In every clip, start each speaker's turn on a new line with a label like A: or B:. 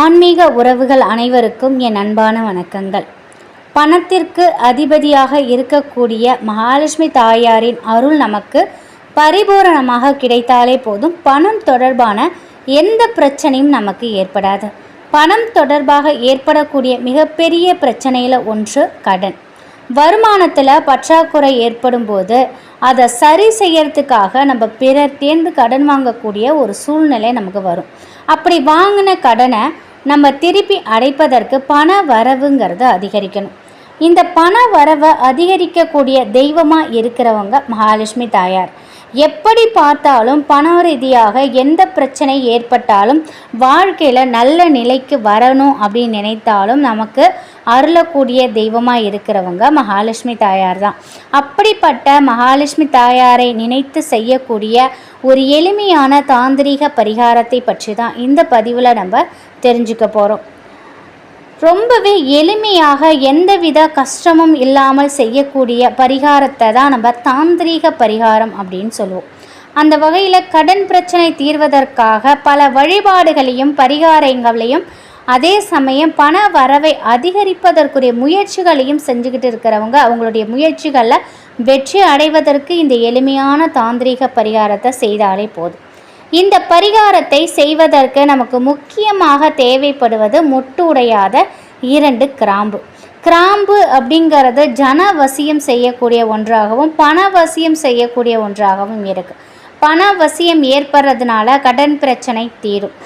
A: ஆன்மீக உறவுகள் அனைவருக்கும் என் அன்பான வணக்கங்கள். பணத்திற்கு அதிபதியாக இருக்கக்கூடிய மகாலட்சுமி தாயாரின் அருள் நமக்கு பரிபூரணமாக கிடைத்தாலே போதும். பணம் தொடர்பான எந்த பிரச்சனையும் நமக்கு ஏற்படாது. பணம் தொடர்பாக ஏற்படக்கூடிய மிகப்பெரிய பிரச்சனையில் ஒன்று கடன். வருமானத்தில் பற்றாக்குறை ஏற்படும் போது அதை சரி செய்யறதுக்காக நம்ம பிறர் தேர்ந்து கடன் வாங்கக்கூடிய ஒரு சூழ்நிலை நமக்கு வரும். அப்படி வாங்கின கடனை நம்ம திருப்பி அடைப்பதற்கு பண வரவுங்கிறது அதிகரிக்கணும். இந்த பண வரவை அதிகரிக்கக்கூடிய தெய்வமாக இருக்கிறவங்க மகாலட்சுமி தாயார். எப்படி பார்த்தாலும் பண ரீதியாக எந்த பிரச்சனை ஏற்பட்டாலும் வாழ்க்கையில் நல்ல நிலைக்கு வரணும் அப்படின்னு நினைத்தாலும் நமக்கு அருளக்கூடிய தெய்வமாக இருக்கிறவங்க மகாலட்சுமி தாயார் தான். அப்படிப்பட்ட மகாலட்சுமி தாயாரை நினைத்து செய்யக்கூடிய ஒரு எளிமையான தாந்திரீக பரிகாரத்தை பற்றி தான் இந்த பதிவில் நம்ம தெரிஞ்சுக்க போகிறோம் ரொம்பவே எளிமையாக எந்தவித கஷ்டமும் இல்லாமல் செய்யக்கூடிய பரிகாரத்தை தான் நம்ம தாந்திரீக பரிகாரம் அப்படின்னு சொல்லுவோம். அந்த வகையில் கடன் பிரச்சனை தீர்வதற்காக பல வழிபாடுகளையும் பரிகாரங்களையும் அதே சமயம் பண வரவை அதிகரிப்பதற்குரிய முயற்சிகளையும் செஞ்சுக்கிட்டு இருக்கிறவங்க அவங்களுடைய முயற்சிகளில் வெற்றி அடைவதற்கு இந்த எளிமையான தாந்திரீக பரிகாரத்தை செய்தாலே போதும். இந்த பரிகாரத்தை செய்வதற்கு நமக்கு முக்கியமாக தேவைப்படுவது முட்டு உடையாத இரண்டு கிராம்பு. கிராம்பு அப்படிங்கிறது ஜனவசியம் செய்யக்கூடிய ஒன்றாகவும் பணவசியம் செய்யக்கூடிய ஒன்றாகவும் இருக்குது பணவசியம் ஏற்படுறதுனால கடன் பிரச்சனை தீரும்.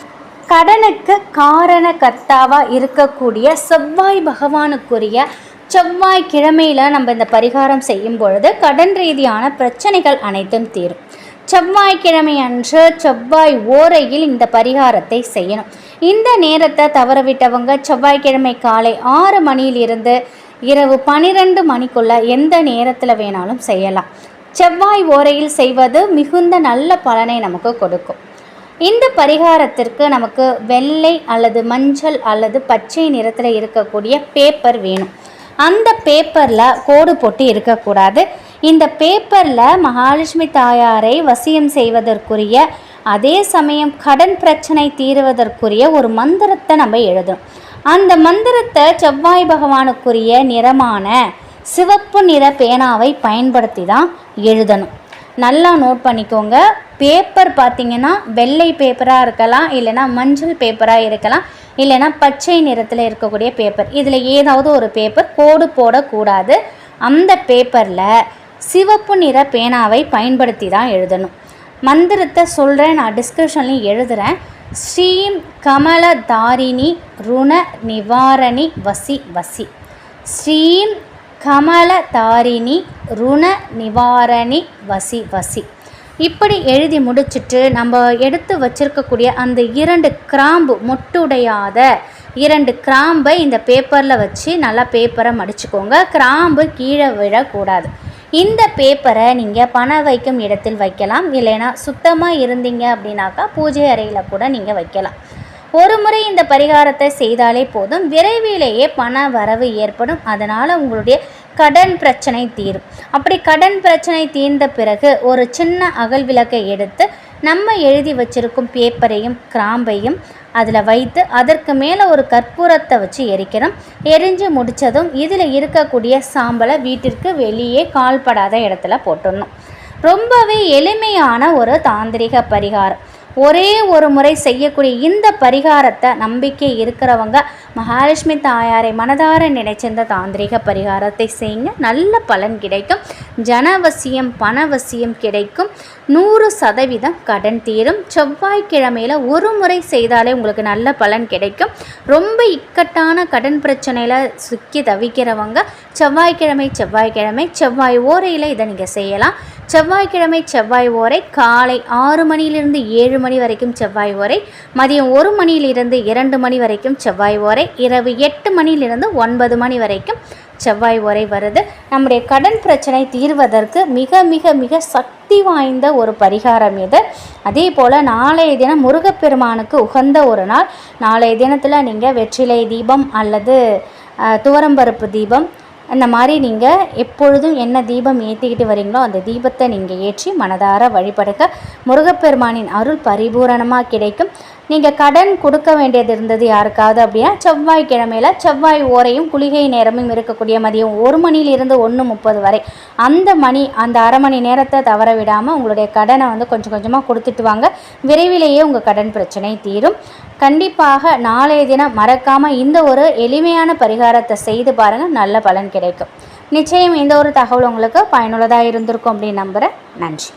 A: கடனுக்கு காரண கர்த்தாவாக இருக்கக்கூடிய செவ்வாய் பகவானுக்குரிய செவ்வாய் கிழமையில் நம்ம இந்த பரிகாரம் செய்யும் பொழுது கடன் ரீதியான பிரச்சனைகள் அனைத்தும் தீரும். செவ்வாய்க்கிழமை அன்று செவ்வாய் ஓரையில் இந்த பரிகாரத்தை செய்யணும். இந்த நேரத்தை தவறவிட்டவங்க செவ்வாய்க்கிழமை காலை ஆறு மணியிலிருந்து இரவு பனிரெண்டு மணிக்குள்ள எந்த நேரத்தில் வேணாலும் செய்யலாம். செவ்வாய் ஓரையில் செய்வது மிகுந்த நல்ல பலனை நமக்கு கொடுக்கும். இந்த பரிகாரத்திற்கு நமக்கு வெள்ளை அல்லது மஞ்சள் அல்லது பச்சை நிறத்தில் இருக்கக்கூடிய பேப்பர் வேணும். அந்த பேப்பரில் கோடு போட்டு இருக்கக்கூடாது. இந்த பேப்பரில் மகாலட்சுமி தாயாரை வசியம் செய்வதற்குரிய அதே சமயம் கடன் பிரச்சனை தீருவதற்குரிய ஒரு மந்திரத்தை நம்ம எழுதணும். அந்த மந்திரத்தை செவ்வாய் பகவானுக்குரிய நிறமான சிவப்பு நிற பேனாவை பயன்படுத்தி தான் எழுதணும். நல்லா நோட் பண்ணிக்கோங்க. பேப்பர் பார்த்தீங்கன்னா வெள்ளை பேப்பராக இருக்கலாம் இல்லைனா மஞ்சள் பேப்பராக இருக்கலாம் இல்லைனா பச்சை நிறத்தில் இருக்கக்கூடிய பேப்பர். இதில் ஏதாவது ஒரு பேப்பர் கோடு போடக்கூடாது. அந்த பேப்பரில் சிவப்பு நிற பேனாவை பயன்படுத்தி தான் எழுதணும். மந்திரத்தை சொல்கிறேன் நான் டிஸ்கிரிப்ஷன்லையும் எழுதுகிறேன் ஸ்ரீம் கமலதாரிணி ருண நிவாரணி வசி வசி. ஸ்ரீம் கமலதாரிணி ருண நிவாரணி வசி வசி. இப்படி எழுதி முடிச்சுட்டு நம்ம எடுத்து வச்சிருக்கக்கூடிய அந்த இரண்டு கிராம்பு மொட்டுடையாத இரண்டு கிராம்பை இந்த பேப்பரில் வச்சு நல்லா பேப்பரை மடிச்சுக்கோங்க. கிராம்பு கீழே விழக்கூடாது. இந்த பேப்பரை நீங்கள் பணம் வைக்கும் இடத்தில் வைக்கலாம். இல்லைன்னா சுத்தமாக இருந்தீங்க அப்படின்னாக்கா பூஜை அறையில் கூட நீங்கள் வைக்கலாம். ஒரு முறை இந்த பரிகாரத்தை செய்தாலே போதும். விரைவிலேயே பண வரவு ஏற்படும். அதனால் உங்களுடைய கடன் பிரச்சனை தீரும். அப்படி கடன் பிரச்சனை தீர்ந்த பிறகு ஒரு சின்ன அகல் விளக்கை எடுத்து நம்ம எழுதி வச்சிருக்கும் பேப்பரையும் கிராம்பையும் அதில் வைத்து அதற்கு மேலே ஒரு கற்பூரத்தை வச்சு எரிக்கணும். எரிஞ்சு முடித்ததும் இதில் இருக்கக்கூடிய சாம்பலை வீட்டிற்கு வெளியே கால்படாத இடத்துல போட்டுடணும். ரொம்பவே எளிமையான ஒரு தாந்திரிக பரிகாரம். ஒரே ஒரு முறை செய்யக்கூடிய இந்த பரிகாரத்தை நம்பிக்கை இருக்கிறவங்க மகாலட்சுமி தாயாரை மனதார நினைச்சிருந்த தாந்திரிக பரிகாரத்தை செய்யுங்க. நல்ல பலன் கிடைக்கும். ஜனவசியம் பணவசியம் கிடைக்கும். நூறு சதவீதம் கடன் தீரும். செவ்வாய்க்கிழமையில் ஒரு முறை செய்தாலே உங்களுக்கு நல்ல பலன் கிடைக்கும். ரொம்ப இக்கட்டான கடன் பிரச்சனையில் சிக்கி தவிக்கிறவங்க செவ்வாய்க்கிழமை செவ்வாய்க்கிழமை செவ்வாய் ஓரையில் இதை நீங்கள் செய்யலாம். செவ்வாய்க்கிழமை செவ்வாய் ஓரை காலை ஆறு மணியிலிருந்து ஏழு மணி வரைக்கும் செவ்வாய் ஓரை மதியம் ஒரு மணியிலிருந்து இரண்டு மணி வரைக்கும் செவ்வாய் ஓரை இரவு எட்டு மணியிலிருந்து ஒன்பது மணி வரைக்கும் செவ்வாய் ஓரை வருது. நம்முடைய கடன் பிரச்சனை தீர்வதற்கு மிக மிக மிக சக்தி வாய்ந்த ஒரு பரிகாரம் இது. அதே போல் நாளைய தினம் முருகப்பெருமானுக்கு உகந்த ஒரு நாள். நாளைய தினத்தில் நீங்கள் வெற்றிலை தீபம் அல்லது துவரம்பருப்பு தீபம் அந்த மாதிரி நீங்கள் எப்பொழுதும் என்ன தீபம் ஏற்றிக்கிட்டு வரீங்களோ அந்த தீபத்தை நீங்கள் ஏற்றி மனதார வழிபடுக்க முருகப்பெருமானின் அருள் பரிபூரணமாக கிடைக்கும். நீங்கள் கடன் கொடுக்க வேண்டியது இருந்தது யாருக்காவது அப்படின்னா செவ்வாய்க்கிழமையில் செவ்வாய் ஓரையும் குளிகை நேரமும் இருக்கக்கூடிய மதியம் ஒரு மணியிலிருந்து ஒன்று முப்பது வரை. அந்த மணி அந்த அரை மணி நேரத்தை தவற விடாமல் உங்களுடைய கடனை வந்து கொஞ்சம் கொஞ்சமாக கொடுத்துட்டு வாங்க. விரைவிலேயே உங்கள் கடன் பிரச்சனை தீரும். கண்டிப்பாக நாளைய தினம் மறக்காமல் இந்த ஒரு எளிமையான பரிகாரத்தை செய்து பாருங்கள் நல்ல பலன் கிடைக்கும். நிச்சயம் இந்த ஒரு தகவல் உங்களுக்கு பயனுள்ளதாக இருந்திருக்கும் அப்படின்னு நம்புகிறேன் நன்றி.